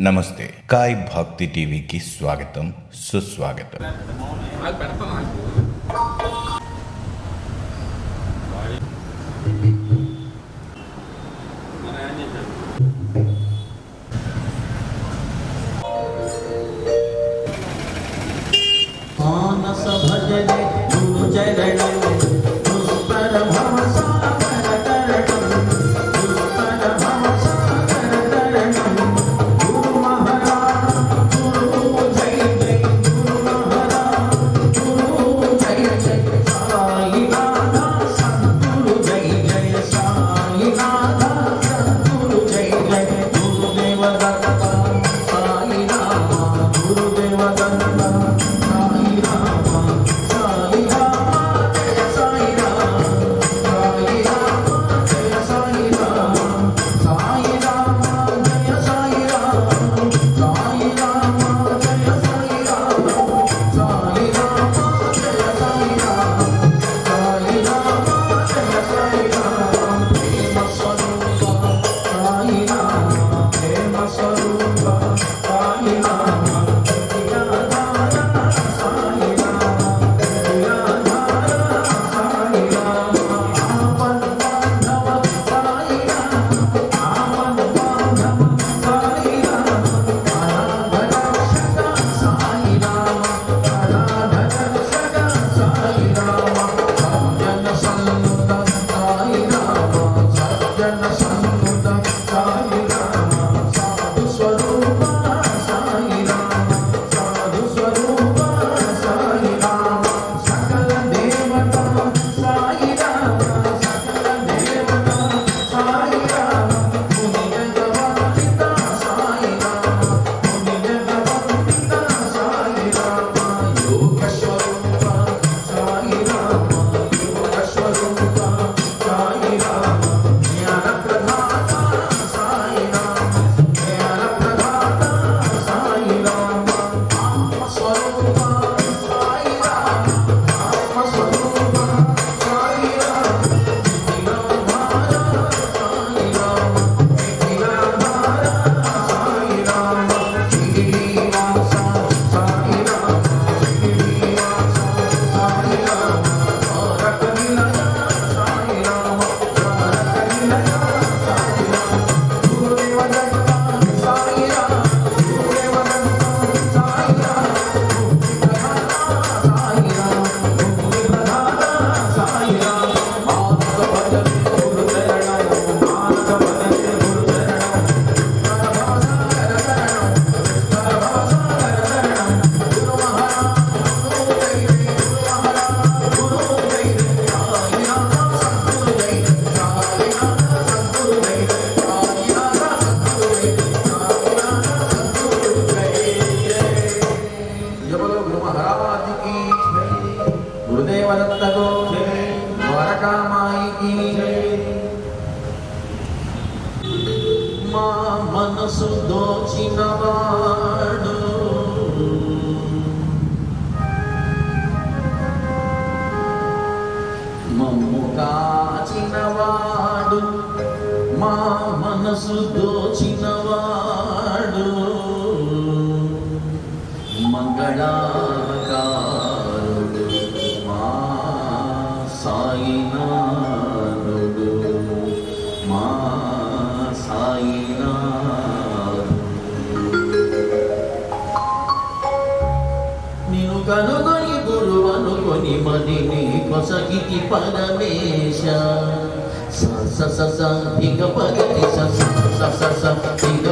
नमस्ते। काय भक्ति टीवी की स्वागत सुस्वागत भजन మా మనసు దోచినవాడు. మమ్ము కాచినవాడు. మా మనసు దో ధ్వని నీ కొసగితి పరమేశ. స స స స ధిగ పరతి స స స స ధిగ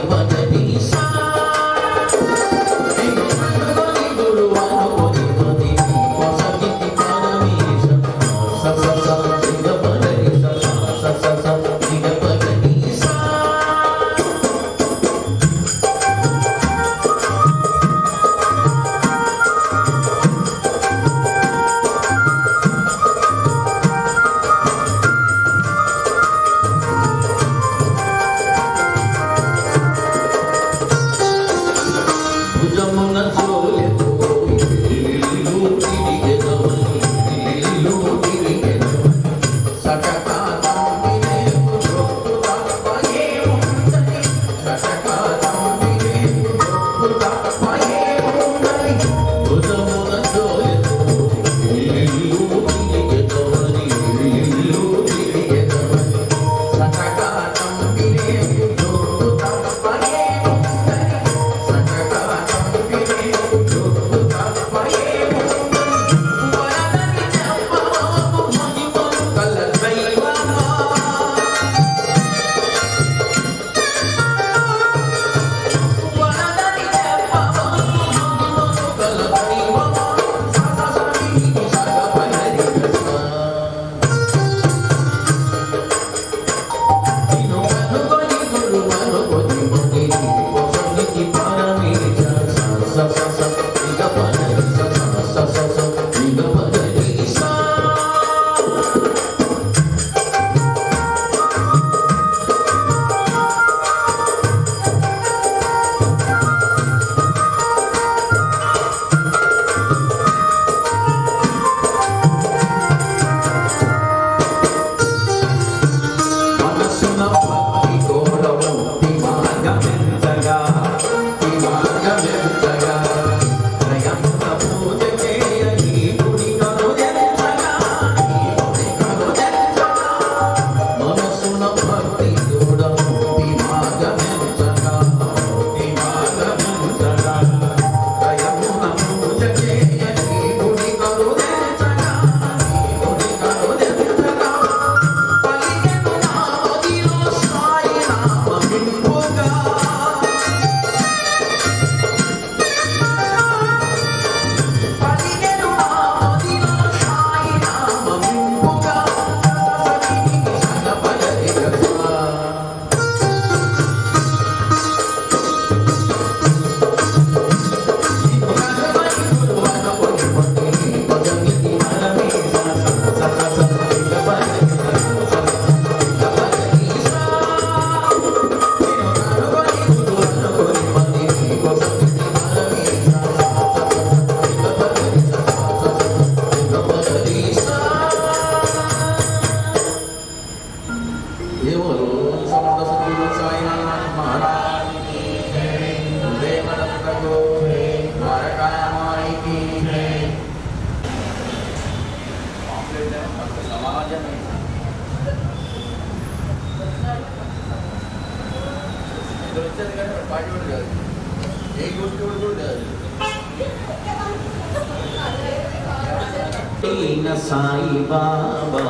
సాయి బాబా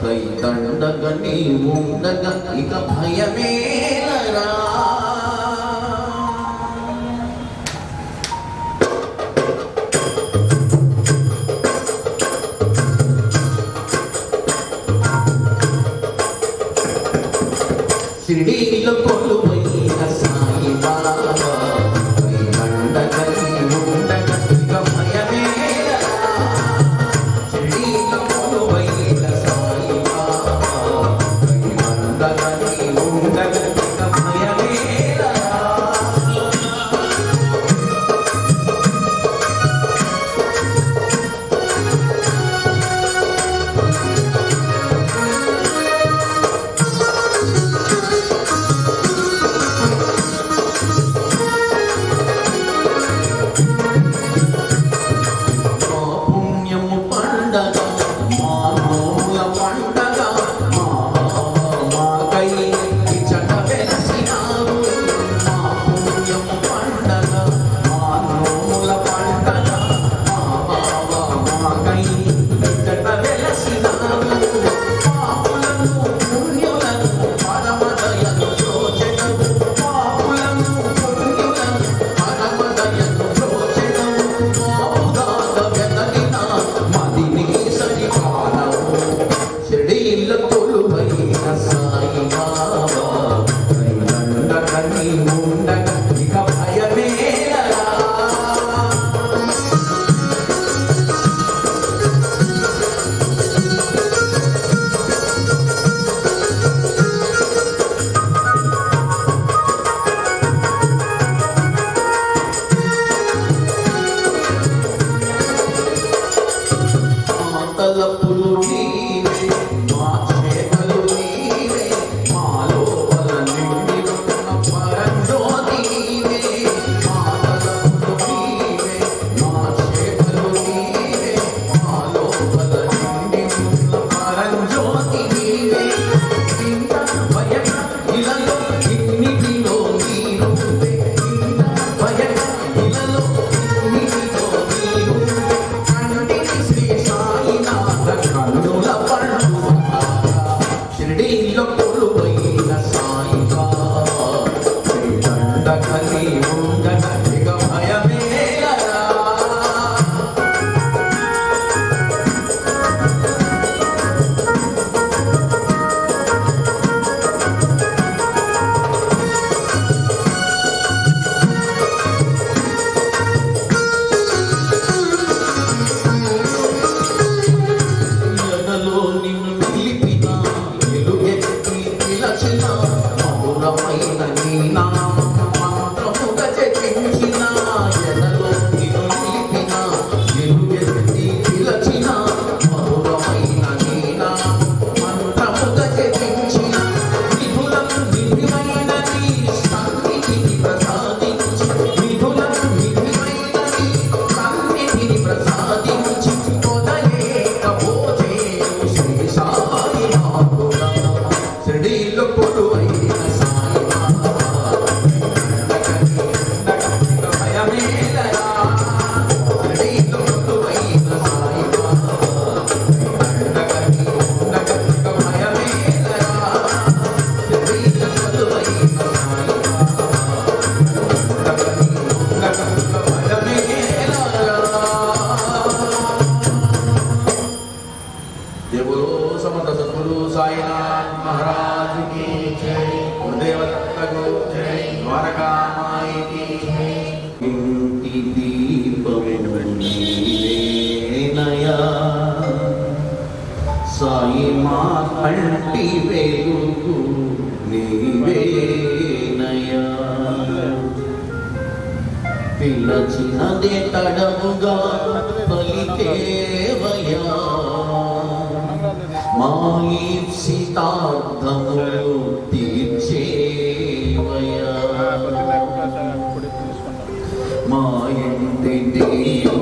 కై కండగ నీవుండగ ఇక భయమేలరా Senhor. మా కంటి వెలుగు నీవేనయా. పిలచినదే తడముగా పలికేవయా. మాయిప్సితార్థములు తీర్చేవయా. మా ఇంటి దేవుడు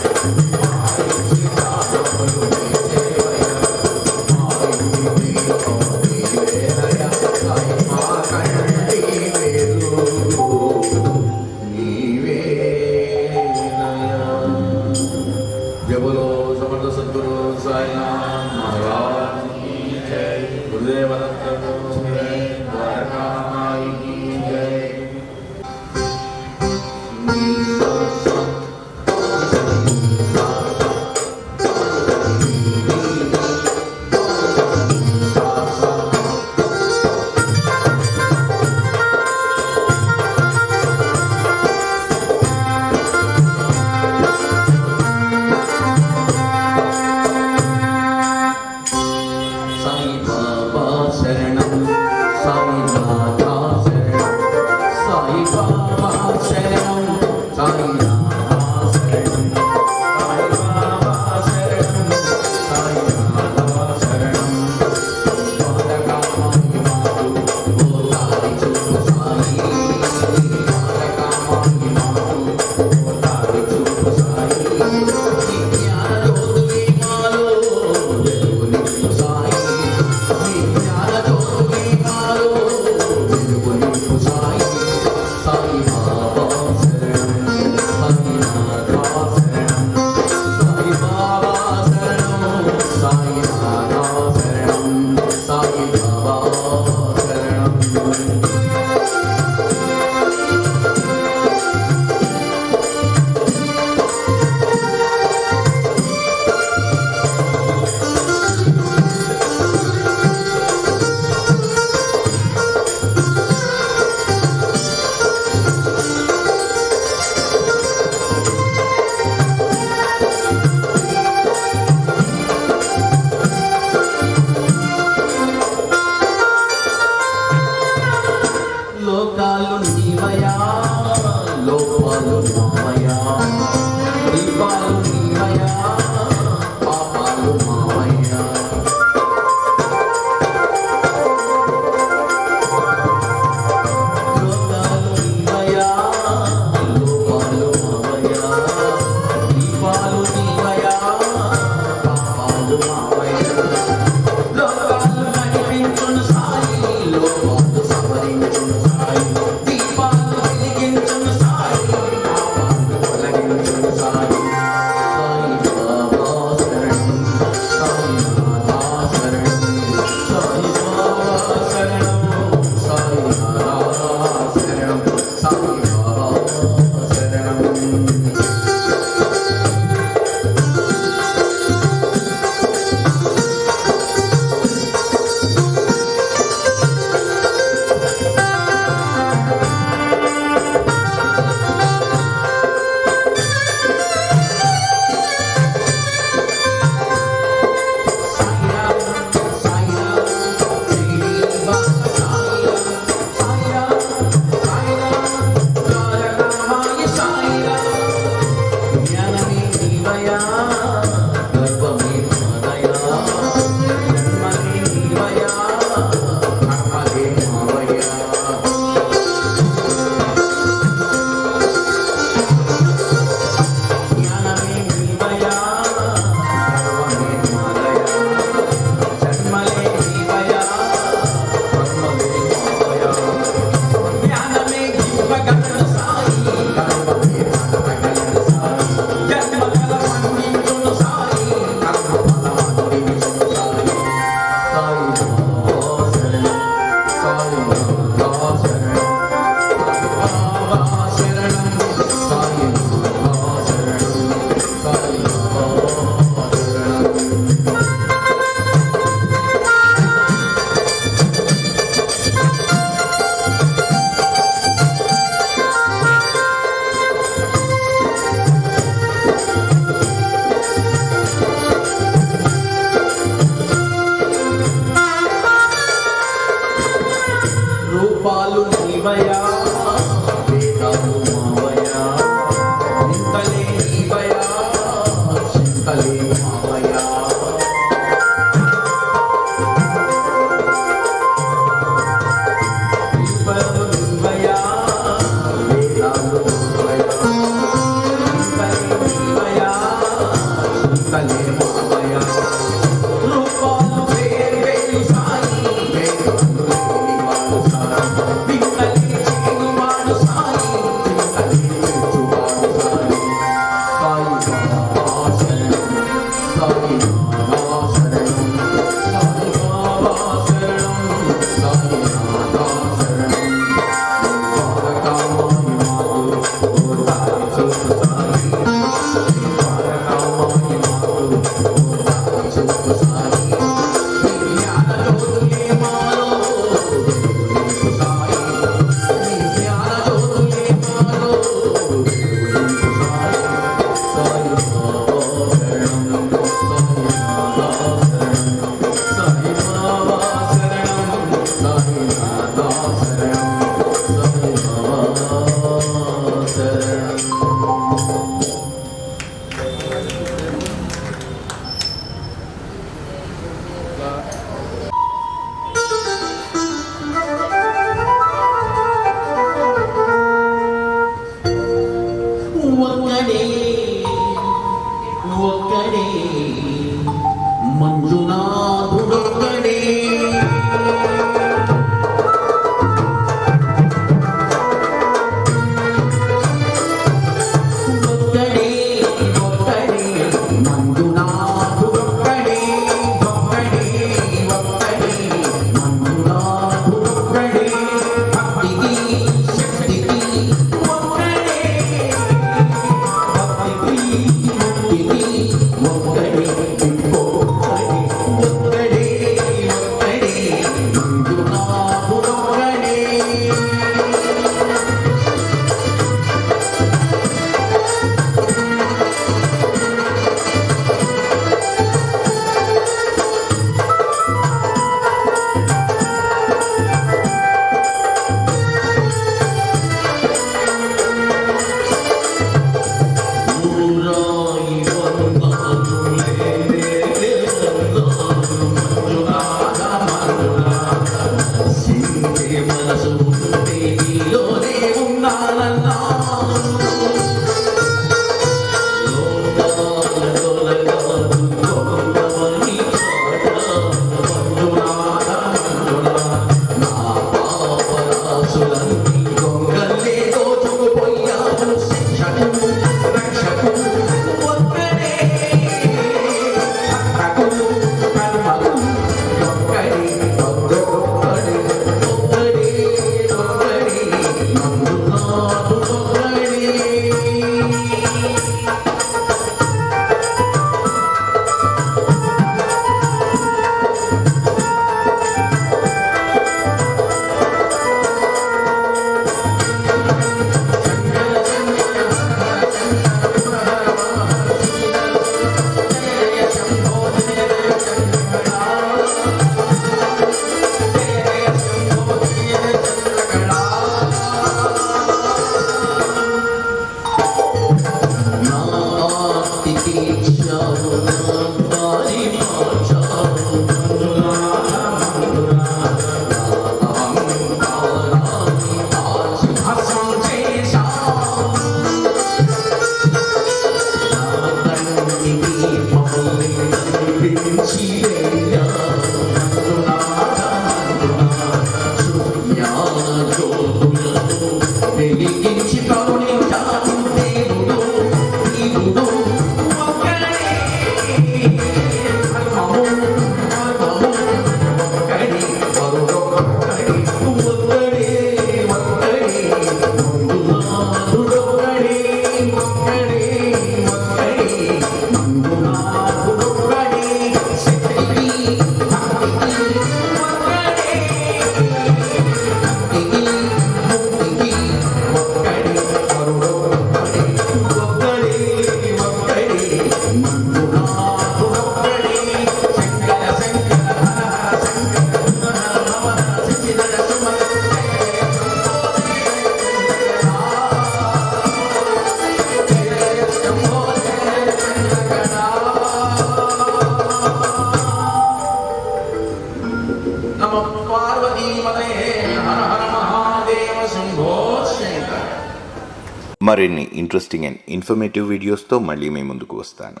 మరిన్ని ఇంట్రెస్టింగ్ అండ్ ఇన్ఫర్మేటివ్ వీడియోస్తో మళ్ళీ మీ ముందుకు వస్తాను.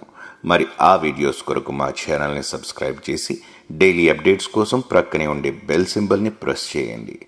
మరి ఆ వీడియోస్ కొరకు మా ఛానల్ని సబ్స్క్రైబ్ చేసి డైలీ అప్డేట్స్ కోసం ప్రక్కనే ఉండే బెల్ సింబల్ని ప్రెస్ చేయండి.